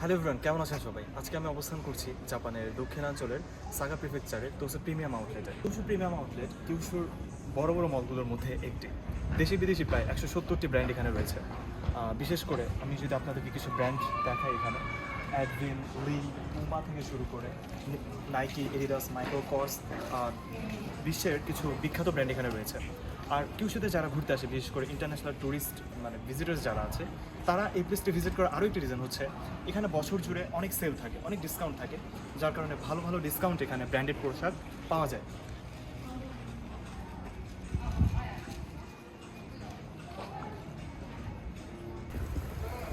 Hello everyone, কেমন আছেন সবাই? আজকে আমি অবস্থান করছি জাপানের দক্ষিণাঞ্চলের সাগা প্রিফেকচারের তোসু প্রিমিয়াম আউটলেটে। তোসু প্রিমিয়াম আউটলেট কিউশুর বড় বড় মলগুলোর মধ্যে একটি। দেশি বিদেশি প্রায় একশো সত্তরটি ব্র্যান্ড এখানে রয়েছে। বিশেষ করে আমি যদি আপনাদেরকে কিছু ব্র্যান্ড দেখাই এখানে, অ্যাডভিন লি পুমা থেকে শুরু করে নাইকি, এডিডাস, মাইক্রোকর্স বিশ্বের কিছু বিখ্যাত ব্র্যান্ড এখানে রয়েছে। আর কিউশুতে যারা ঘুরতে আসে, বিশেষ করে ইন্টারন্যাশনাল ট্যুরিস্ট মানে ভিজিটার্স যারা আছে তারা এই প্লেসটি ভিজিট করার আরও একটি রিজন হচ্ছে, এখানে বছর জুড়ে অনেক সেল থাকে, অনেক ডিসকাউন্ট থাকে, যার কারণে ভালো ভালো ডিসকাউন্ট এখানে ব্র্যান্ডেড পোশাক পাওয়া যায়।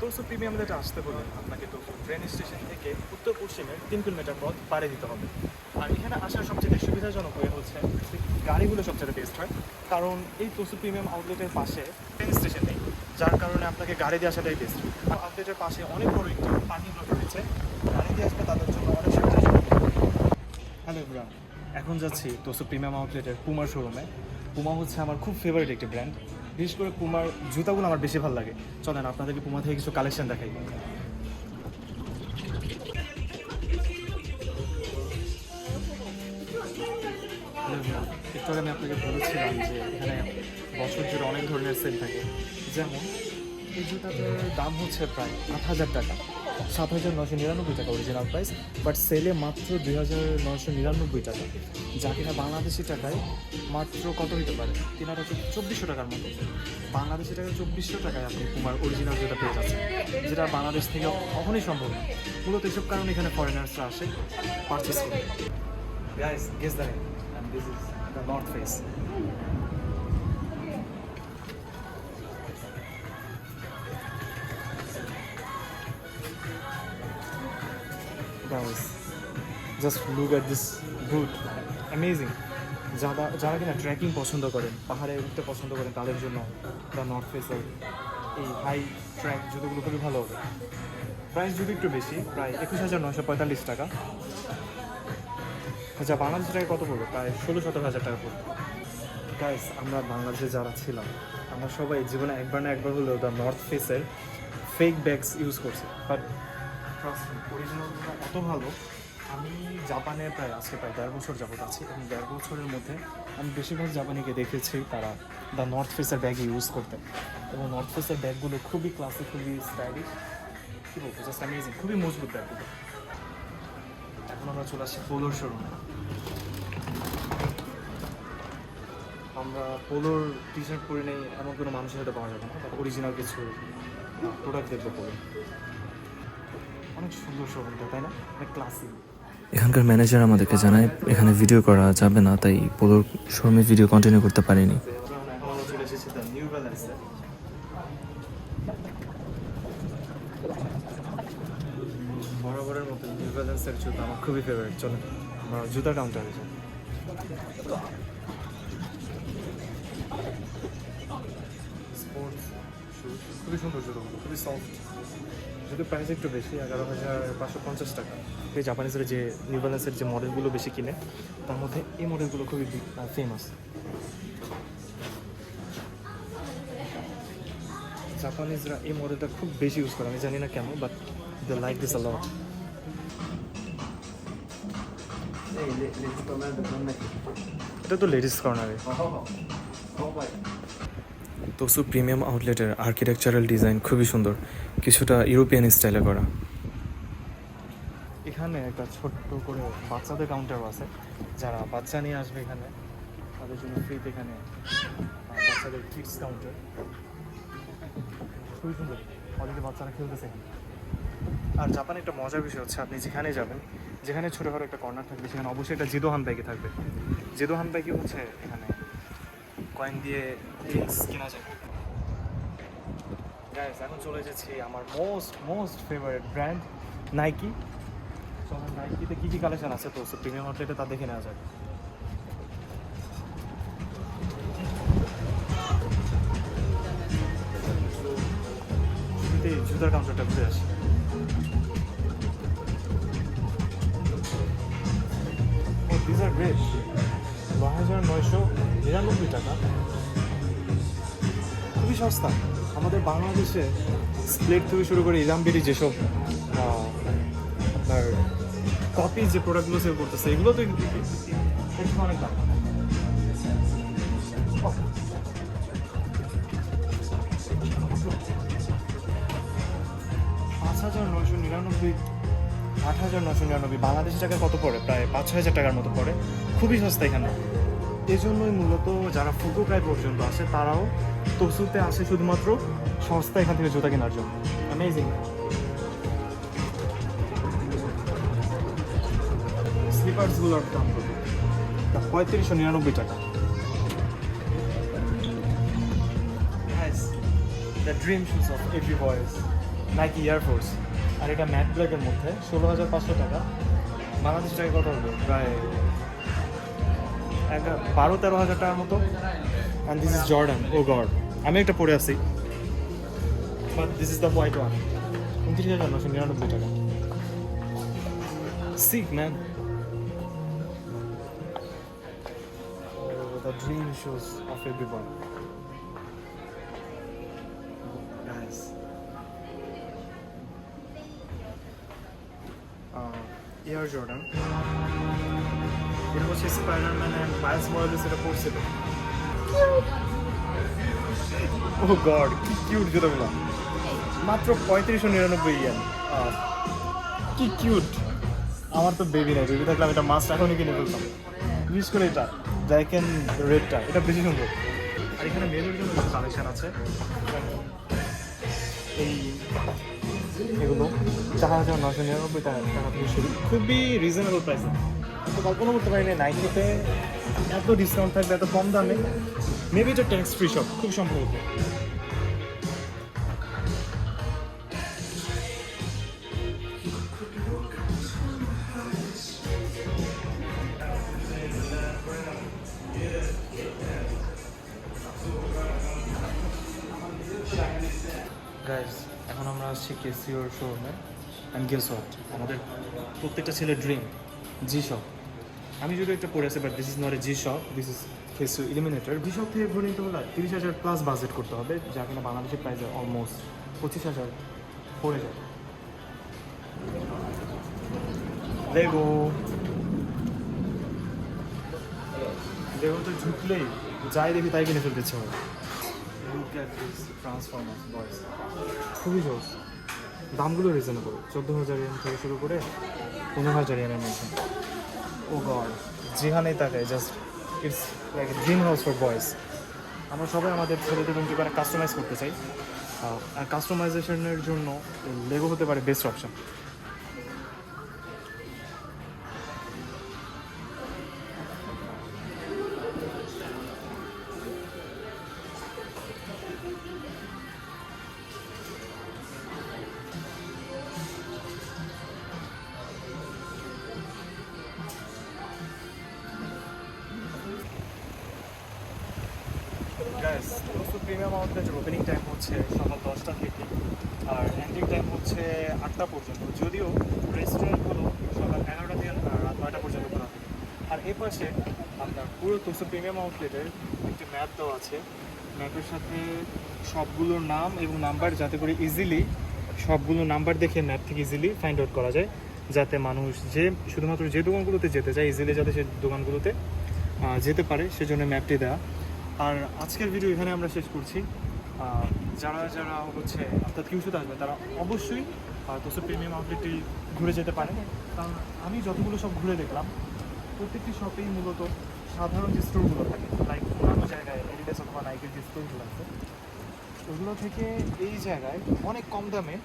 তোসু প্রিমিয়াম লেটে আসতে হলে আপনাকে তোসু ট্রেন স্টেশন থেকে উত্তর পশ্চিমের তিন কিলোমিটার পথ পাড়ি দিতে হবে। আর এখানে আসার সবচেয়ে সুবিধাজনক হয়ে হচ্ছে গাড়িগুলো সবচেয়ে বেস্ট হয়, কারণ এই তোসু প্রিমিয়াম আউটলেটের পাশে ট্রেন স্টেশন যার কারণে আপনাকে গাড়ি দিয়ে আসাটাই বেস্ট আউটলেটের পাশে অনেক বড় একটি পার্কিং লট রয়েছে। গাড়ি দিয়ে আসলে তাদের জন্য অনেক সুবিধাজনক হ্যালো এভরিওয়ান এখন যাচ্ছি তোসু প্রিমিয়াম আউটলেটের পুমার শোরুমে পুমা হচ্ছে আমার খুব ফেভারিট একটি ব্র্যান্ড বিশেষ করে পুমার জুতাগুলো আমার বেশি ভালো লাগে। চলেন, আপনাদেরকে পুমা থেকে কিছু কালেকশন দেখাই. একটু আগে আমি আপনাকে বলেছিলাম যে এখানে বছর জুড়ে অনেক ধরনের সেল থাকে। যেমন এই জুতাটার দাম হচ্ছে প্রায় আট হাজার টাকা। সাত হাজার নশো নিরানব্বই টাকা অরিজিনাল প্রাইস বাট সেলে মাত্র দুই হাজার নশো নিরানব্বই টাকা। যা কিনা বাংলাদেশি টাকায় মাত্র কত হতে পারে? তিন হাজার চব্বিশশো টাকার মতো। বাংলাদেশি টাকায় চব্বিশশো টাকায় আপনি কুমার অরিজিনাল যেটা পেয়ে যাচ্ছেন, যেটা বাংলাদেশ থেকে কখনোই সম্ভব না। মূলত এসব কারণে এখানে ফরেনার্সরা আসে পারচেস করে। Name. And this is the just look at this boot. Amazing. যারা যারা কিনা ট্রেকিং পছন্দ করেন, পাহাড়ে উঠতে পছন্দ করেন, তাদের জন্য দ্য নর্থ ফেসের এই হাই ট্র্যাক জুতোগুলো খুবই ভালো হবে প্রাইস যদি একটু বেশি, প্রায় একুশ হাজার নশো পঁয়তাল্লিশ টাকা আচ্ছা বাংলাদেশ টাকা কত পড়বে প্রায় ষোলো সতেরো হাজার টাকা পড়বে গাইস আমরা বাংলাদেশে যারা ছিলাম, আমরা সবাই জীবনে একবার না একবার হলেও দ্য নর্থ ফেসের ফেক ব্যাগস ইউজ করছি বাট অরিজিনালগুলো এত ভালো আমি জাপানে প্রায় আজকে প্রায় দেড় বছর যাবত আছি এবং দেড় বছরের মধ্যে আমি বেশিরভাগ জাপানিকে দেখেছি তারা দ্য নর্থ ফেসের ব্যাগ ইউজ করতে। এবং নর্থ ফেসের ব্যাগগুলো খুবই ক্লাসিক খুবই স্টাইলিশ কী বলব জাস্ট অ্যামেজিং খুবই মজবুত ব্যাগগুলো এখন আমরা চলে আসছি পোলোর শোরুমে আমরা পোলোর টি শার্ট পরে নেই, এমন কোনো মানুষের সাথে পাওয়া যাবে না। অরিজিনাল কিছু প্রোডাক্ট দেখব পোলো অনেক সুন্দর শোরুমটা তাই না? অনেক ক্লাসিক এখানকার ম্যানেজার আমাদেরকে জানায়, এখানে ভিডিও করা যাবে না, তাই পোলোর শর্মে ভিডিও কন্টিনিউ করতে পারিনি। খুবই ফেভারিট চলো। আমরা জুতা কাউন্টারে খুবই সুন্দর জুতোগুলো খুবই সফট যদি প্রাইস একটু বেশি এগারো হাজার পাঁচশো পঞ্চাশ টাকা। এই জাপানিজের যে নিউ ব্যালেন্সের যে মডেলগুলো বেশি কিনে তার মধ্যে এই মডেলগুলো খুবই ফেমাস জাপানিজরা এই মডেলটা খুব বেশি ইউজ করে আমি জানি না কেন but the like this lot এটা তো লেডিস কর্নারে তোসু প্রিমিয়াম আউটলেটের আর্কিটেকচারাল ডিজাইন খুবই সুন্দর, কিছুটা ইউরোপিয়ান স্টাইলে করা। এখানে একটা ছোট্ট করে বাচ্চাদের কাউন্টার আছে, যারা বাচ্চা নিয়ে আসবে এখানে। তাদের জন্য ফ্রিতে এখানে বাচ্চাদের কিডস কাউন্টার খুবই সুন্দর অলরেডি বাচ্চারা খেলতেছে আর জাপানে একটা মজার বিষয় হচ্ছে, আপনি যেখানে যাবেন, যেখানে ছোটোখাটো একটা কর্নার থাকবে, সেখানে অবশ্যই একটা জেদো হান ব্যাগে থাকবে। জেদো হান ব্যাগে হচ্ছে এখানে কয়েন দিয়ে জিন্স কেনা যায়। গাইস এখন চলে এসেছি আমার most most favourite brand Nike চলো নাইকিতে কী কী কালেকশন আছে তো? প্রিমিয়াম আউটলেটে তা দেখে নেওয়া শুরুতেই জুতার কাউন্টারটা ঘুরে আসি। সস্তা আমাদের বাংলাদেশে স্প্লেট থেকে শুরু করে ইরামবিরি যেসব আপনার কপি যে প্রোডাক্টগুলো সেল করতেছে, এগুলো তো অনেক দাম। পাঁচ হাজার নিরানব্বই, আট হাজার নশো নিরানব্বই বাংলাদেশি টাকা কত পড়ে? প্রায় পাঁচ হাজার টাকার মতো পড়ে। খুবই সস্তা এখানে। এই জন্যই মূলত যারা ফুকুকায় পর্যন্ত আসে তারাও তসুতে আসে শুধুমাত্র সস্তা এখান থেকে জুতা কেনার জন্য। অ্যামেজিং স্লিপার্সগুলোর দাম কত? পঁয়ত্রিশশো নিরানব্বই টাকা। The dream shoes of every boys Nike Air Force আর এটা ম্যাট ব্ল্যাকের মধ্যে ষোলো হাজার পাঁচশো টাকা। বাংলাদেশ টাকা কত হবে? প্রায় বারো তেরো হাজার টাকার মতো। And this is Jordan oh God আমি একটা পরে আছি। But this is the white one উনত্রিশ হাজার নশো নিরানব্বই টাকা। Sick man the dream of every boy Guys. Uh, Air Jordan. এটা হচ্ছে স্পাইডারম্যানের মাইলস মরালেস এটা পড়ছিল ও গড কি কিউট জুতোগুলো মাত্র পঁয়ত্রিশশো নিরানব্বই ইয়ান কি কিউট আমার তো বেবি নাই বেবি থাকলে আমি এটা মাস্ট এখনই কিনে ফেলতাম। বিশেষ করে এটা ব্ল্যাক অ্যান্ড রেডটা এটা বেশি সুন্দর। আর এখানে মেয়েদের জন্য কালেকশন আছে। এই এগুলো চার হাজার নশো নিরানব্বই টাকা টাকা খুবই রিজনেবল প্রাইসে কল্পনা করতে পারি না নাইকিতে এত ডিসকাউন্ট থাকবে, এত কম দামে। মেবি এটা ট্যাক্স ফ্রি শপ খুব সম্ভবত। গাইজ এখন আমরা আসছি কেসিওর শোরুমে অ্যান্ড গেস হোয়াট আমাদের প্রত্যেকটা ছেলের ড্রিম জি শপ আমি যদি একটা পড়ে আছি but this is not a G shop this is Casio eliminator G shop থেকে ঘুরে নিতে হলে তিরিশ হাজার প্লাস বাজেট করতে হবে যা কিনা বাংলাদেশের প্রাইসে অলমোস্ট পঁচিশ হাজার পড়ে যায়। লেগো লেগোতে ঝুঁকলেই যাই দেখি তাই কিনে ফেলতে ইচ্ছে বয়েস খুবই জোস। দামগুলো রিজনেবল চোদ্দ হাজার এন থেকে শুরু করে পনেরো হাজার এনের মধ্যে। ও গড যেখানেই থাকে just it's like dream house for boys আমরা সবাই আমাদের ছেলেদের করে কাস্টমাইজ করতে চাই। আর কাস্টমাইজেশনের জন্য লেগো হতে পারে বেস্ট অপশন প্রিমিয়াম আউটলেটের ওপেনিং টাইম হচ্ছে সকাল দশটা থেকে। আর এন্ডিং টাইম হচ্ছে আটটা পর্যন্ত। যদিও রেস্টুরেন্টগুলো সকাল এগারোটা থেকে রাত নয়টা পর্যন্ত খোলা থাকে। আর এ পাশে আপনার পুরো তোসো প্রিমিয়াম আউটলেটের একটি ম্যাপ দেওয়া আছে। ম্যাপের সাথে সবগুলোর নাম এবং নাম্বার যাতে করে ইজিলি সবগুলো নাম্বার দেখে ম্যাপ থেকে ইজিলি ফাইন্ড আউট করা যায়। যাতে মানুষ যে শুধুমাত্র যে দোকানগুলোতে যেতে চায় ইজিলি যাতে সেই দোকানগুলোতে যেতে পারে, সেজন্য ম্যাপটি দেওয়া আর আজকের ভিডিও এখানে আমরা শেষ করছি। যারা যারা হচ্ছে অর্থাৎ কিউসুতে আসবে তারা অবশ্যই তোসো প্রিমিয়াম আউটলেটটি ঘুরে যেতে পারে কারণ আমি যতগুলো সব ঘুরে দেখলাম, প্রত্যেকটি শপেই মূলত সাধারণ যে স্টোরগুলো থাকে লাইক অন্যান্য জায়গায় এডিডাস অথবা নাইকের যে স্টোরগুলো আছে, ওগুলো থেকে এই জায়গায় অনেক কম দামে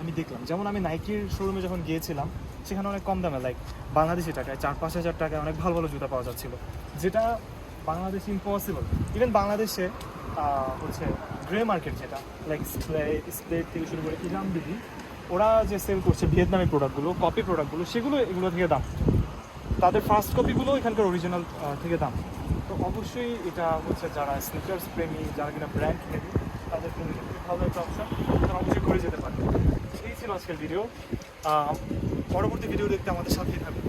আমি দেখলাম। যেমন আমি নাইকির শোরুমে যখন গিয়েছিলাম, সেখানে অনেক কম দামে লাইক বাংলাদেশি টাকায় চার পাঁচ হাজার টাকায় অনেক ভালো ভালো জুতা পাওয়া যাচ্ছিল। যেটা বাংলাদেশে ইম্পসিবল ইভেন বাংলাদেশে হচ্ছে গ্রে মার্কেট যেটা লাইক স্প্লেট থেকে শুরু করে ইরাম দিদি ওরা যে সেল করছে ভিয়েতনামি প্রোডাক্টগুলো কপি প্রোডাক্টগুলো সেগুলো এগুলো থেকে দাম। তাদের ফার্স্ট কপিগুলো এখানকার অরিজিনাল থেকে দাম। তো অবশ্যই এটা হচ্ছে যারা স্নিকার্স প্রেমী, যারা কিনা ব্র্যান্ড প্রেমী, তাদের জন্য ভালো একটা অপশন তারা অবশ্যই করে যেতে পারে। এই ছিল আজকের ভিডিও পরবর্তী ভিডিও দেখতে আমাদের সাথেই থাকবে